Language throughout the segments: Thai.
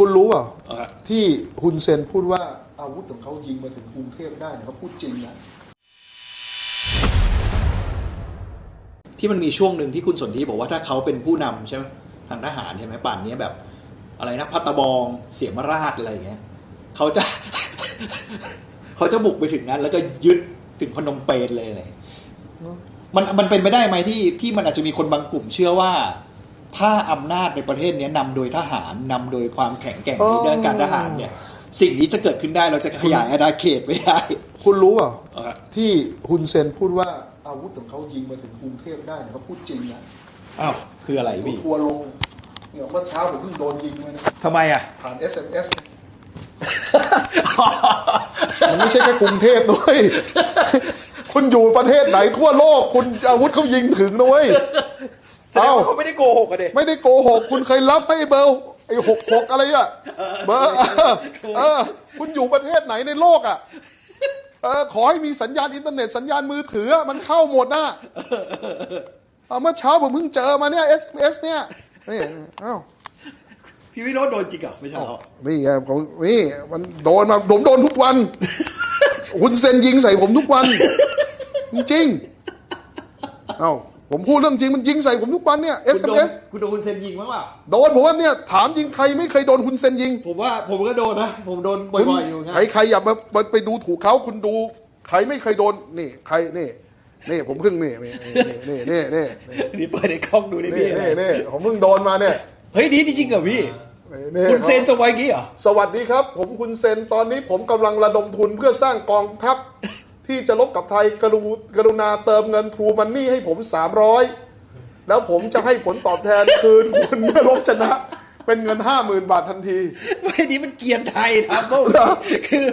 คุณรู้เปล่าเอาครับที่ฮุนเซนพูดว่าอาวุธของเขายิงมาถึงกรุงเทพได้เนี่ยเขาพูดจริงนะที่มันมีช่วงหนึ่งที่คุณสนธิบอกว่าถ้าเขาเป็นผู้นำใช่ไหมทางทหารใช่ไหมป่านนี้แบบ อะไรนะพัตตะบองเสียมราชอะไรอย่างเงี้ยเขาจะ เขาจะบุกไปถึงนั้น แล้วก็ยึดถึงพนมเปญเลยอะไรมันมันเป็นไปได้ไหมที่ที่มันอาจจะมีคนบางกลุ่มเชื่อว่า ถ้าอำนาจในประเทศเนี้ยนำโดยทหารนำโดยความแข็งแกร่งในด้านการทหารเนี่ย สิ่งนี้จะเกิดขึ้นได้เราจะขยายอาณาเขตไม่ได้ คุณรู้เปล่าเอาครับที่ฮุนเซนพูดว่าอาวุธของเขายิงมาถึงกรุงเทพได้เนี่ยเขาพูดจริงนะอ้าวคืออะไรพี่ทัวร์ลงเนี่ยเมื่อเช้าผมเพิ่งโดนยิงมานะทำไมอะ ผ่าน SMS มันไม่ใช่แค่กรุงเทพด้วย คุณอยู่ประเทศไหนทั่วโลก คุณอาวุธเขายิงถึงนะเว้ย แสดงเอ้าว่าเขาไม่ได้โกหกอะเด็ไม่ได้โกหก คุณเคยรับไหมไอ้เบอร์ไอ้หกหกอะไรอะเบอร์เออเออ คุณอยู่ประเทศไหนในโลกอะเออขอให้มีสัญญาณอินเทอร์เน็ตสัญญาณมือถือมันเข้าหมดนะเอาเมื่อเช้าผมเพิ่งเจอมาเนี่ย SMS เนี่ยนี่เอ้าพี่วิโรจน์โดนจริงเหรอไม่ใช่เหรอนี่ไงผมนี่มันโดนมาผมโดนทุกวันคุณเซนยิงใส่ผมทุกวัน จริงๆเอ้า ผมพูดเรื่องจริงมันยิงใส่ผมทุกวันเนี่ย คุณโดน SMS คุณโดนคุณเซนยิงมั้งเปล่าโดนผมว่าเนี่ยถามจริงใครไม่เคยโดนคุณเซนยิงผมว่าผมก็โดนนะ ผมโดนบ่คุณอยๆอยู่ไงใครใครอย่ามามาไปดูถูกเขาคุณดู ใครไม่เคยโดนนี่ใครนี่นี่ผมเพิ่งนี่นี่นี่นี่นี่นี่เปิดในกล้องดูได้นี่พี่นี่นี่ผมเพิ่งโดนมาเนี่ยเฮ้ยนี่จริงเหรอพี่นี่ คุณเซนจะไว้อย่างงี้เหรอ สวัสดีครับ ผมคุณเซนตอนนี้ผมกำลังระดมทุนเพื่อสร้างกองทัพ ที่จะลบกับไทยกรุกรุณาเติมเงินทรูมันนี่ให้ผมสามร้อยแล้วผมจะให้ผลตอบแทนคืนคุณเมื่อลบชนะ เป็นเงินห้าหมื่นบาททันทีไม่นี่มันเกรียนไทยครับโเหรอคือ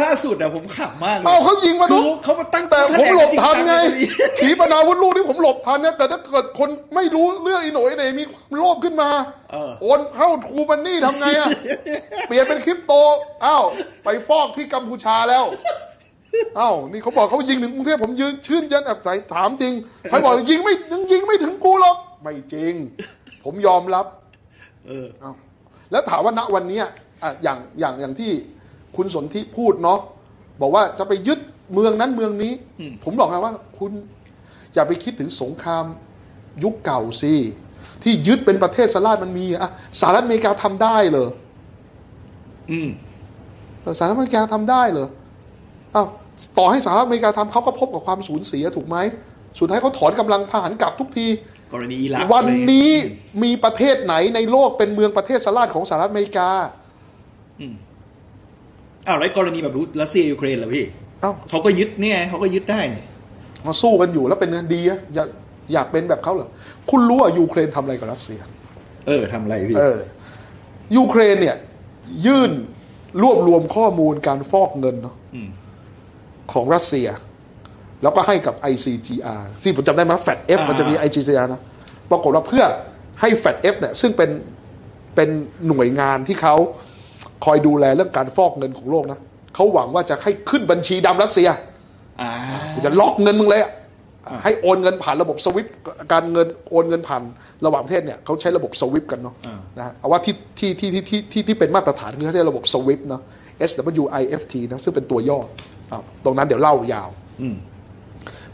ล่าสุดอะผมขำมากเลยเอาเขายิงมาคืดูอเขามาตั้งแต่ผมหลบทันไงแถลจริจัเลยขีปนาวุธลูกที่ผมหลบทันเนี่ยแต่ถ้าเกิดคนไม่รู้เรื่องอีโหน่อยเนี่ยมีความโลภขึ้นมาเออโอนเข้าทรูมันนี่ทำไงอะเปลี่ยนเป็นคริปโตอ้าวไปฟอกที่กัมพูชาแล้ว อ้าวนี่เขาบอกเขายิงถึงกรุงเทพผมยืนชื่นยันแอบใส่ถามจริงใครบอกยิงไม่ยังยิงไม่ถึงกูหรอกไม่จริง ผมยอมรับ เอออ้าวแล้วถามว่าณวันเนี้ยอะอย่างอย่างอย่างที่คุณสนธิพูดเนาะบอกว่าจะไปยึดเมืองนั้นเมืองนี้ อืม ผมบอกนะว่า คุณอย่าไปคิดถึงสงครามยุคเก่าสิที่ยึดเป็นประเทศสลาดมันมีอะสหรัฐอเมริกาทำได้เหรอ อืมสหรัฐอเมริกาทำได้เหรออ้าว ต่อให้สหรัฐอเมริกาทำเขาก็พบกับความสูญเสียถูกไหมสุดท้ายเขาถอนกำลังทหารกลับทุกที กรณีอิรักวันอะไรนี้มีประเทศไหนในโลกเป็นเมืองประเทศสลาดของสหรัฐอเมริกาอ้าวแล้วกรณีแบบรัสเซียยูเครนเหรอพี่เอ้าเขาก็ยึดเนี่ยเขาก็ยึดได้เนี่ยมาสู้กันอยู่แล้วเป็นไงดีอะอยากอยากเป็นแบบเขาเหรอคุณรู้ว่ายูเครนทำอะไรกับรัสเซีย เออทำอะไรพี่ เออยูเครนเนี่ย ยื่นรวบรวมข้อมูลการฟอกเงินเนาะอืม ของรัสเซีย แล้วก็ให้กับ ICGR ที่ผมจำได้ไหมแฟดเอฟมันจะมี ICGR นะปรากฏว่าเพื่อให้แฟดเอฟเนี่ยซึ่งเป็นเป็นหน่วยงานที่เขาคอยดูแลเรื่องการฟอกเงินของโลกนะเขาหวังว่าจะให้ขึ้นบัญชีดำรัสเซียอ่ากูจะล็อกเงินมึงเลยอะอ่าให้โอนเงินผ่านระบบสวิปการเงินโอนเงินผ่านระหว่างประเทศเนี่ยเขาใช้ระบบสวิปกันเนาะอ่านะฮะเอาว่าที่ที่ที่ที่ที่ที่ที่เป็นมาตรฐานคือเขาใช้ระบบสวิปเนาะ SWIFT นะซึ่งเป็นตัวย่ออะ ตรงนั้นเดี๋ยวเล่ายาวอืม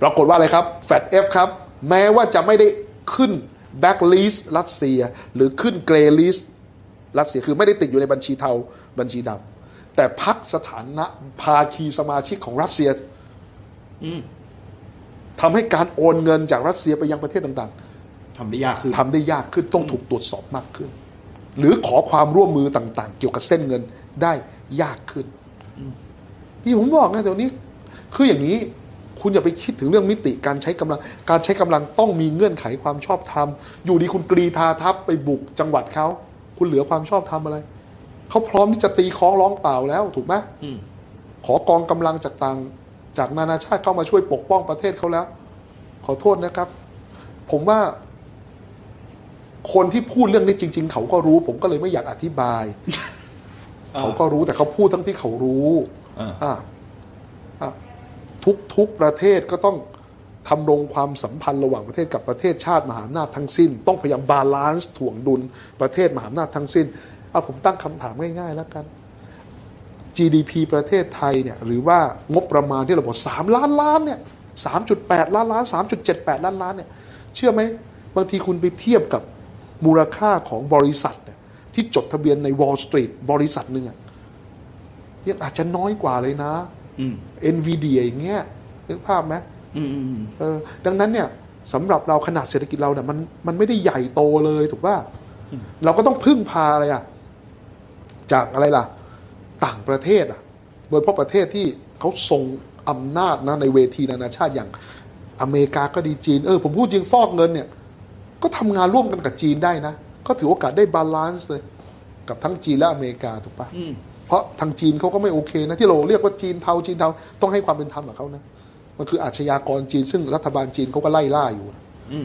ปรากฏว่าอะไรครับ FATF ครับ แม้ว่าจะไม่ได้ขึ้นแบ็กลิสรัสเซีย หรือขึ้นเกรลิสรัสเซียคือไม่ได้ติดอยู่ในบัญชีเทาบัญชีดำแต่พักสถานะภาคีสมาชิกของรัสเซียอืมทำให้การโอนเงินจากรัสเซียไปยังประเทศต่างทำได้ยากขึ้นๆทำได้ยากขึ้นต้องถูกตรวจสอบมากขึ้น หรือขอความร่วมมือต่าง ๆ เกี่ยวกับเส้นเงินได้ยากขึ้น ที่ผมบอกไงเดี๋ยวนี้ คืออย่างนี้ คุณอย่าไปคิดถึงเรื่องมิติการใช้กำลัง การใช้กำลังต้องมีเงื่อนไขความชอบธรรม อยู่ดีคุณกรีธาทัพไปบุกจังหวัดเขาคุณเหลือความชอบธรรมอะไรเขาพร้อมที่จะตีคล้องร้องเปล่าแล้วถูกไหมอืมขอกองกำลังจากต่างจากนานาชาติเข้ามาช่วยปกป้องประเทศเขาแล้ว ขอโทษนะครับ ผมว่า คนที่พูดเรื่องนี้จริง ๆ เขาก็รู้ ผมก็เลยไม่อยากอธิบายอ่าเขาก็รู้แต่เขาพูดทั้งที่เขารู้ อ่าทุกทุกประเทศก็ต้องทำรงความสัมพันธ์ระหว่างประเทศกับประเทศชาติมหาอำนาจทั้งสิ้น ต้องพยายามบาลานซ์ถ่วงดุลประเทศมหาอำนาจทั้งสิ้นเอาผมตั้งคำถามง่ายๆแล้วกัน GDP ประเทศไทยเนี่ยหรือว่างบประมาณที่เราบอกสามล้านล้านเนี่ยสามจุดแปดล้านล้านสามจุดเจ็ดแปดล้านล้านเนี่ยเชื่อไหมบางทีคุณไปเทียบกับมูลค่าของบริษัทเนี่ยที่จดทะเบียนใน Wall Street บริษัทหนึ่งอะ ยังอาจจะน้อยกว่าเลยนะอืม NVIDIA อย่างเงี้ยนึกภาพไหมอืมอืมอืมเออ ดังนั้นเนี่ยสำหรับเราขนาดเศรษฐกิจเราเนี่ยมันมันไม่ได้ใหญ่โตเลยถูกป่ะเราก็ต้องพึ่งพาอะไรอะจากอะไรล่ะ ต่างประเทศอะโดยเฉพาะประเทศที่เขาทรงอำนาจนะในเวทีนานาชาติอย่างอเมริกาก็ดีจีน เออ ผมพูดจริงฟอกเงินเนี่ย ก็ทำงานร่วมกันกับจีนได้นะ ก็ถือโอกาสได้บาลานซ์เลย กับทั้งจีนและอเมริกาถูกปะอืม เพราะทางจีนเขาก็ไม่โอเคนะที่เราเรียกว่าจีนเทาจีนเทาต้องให้ความเป็นธรรมกับเขานะมันคืออาชญากรจีนซึ่งรัฐบาลจีนเขาก็ไล่ล่าอยู่นะอื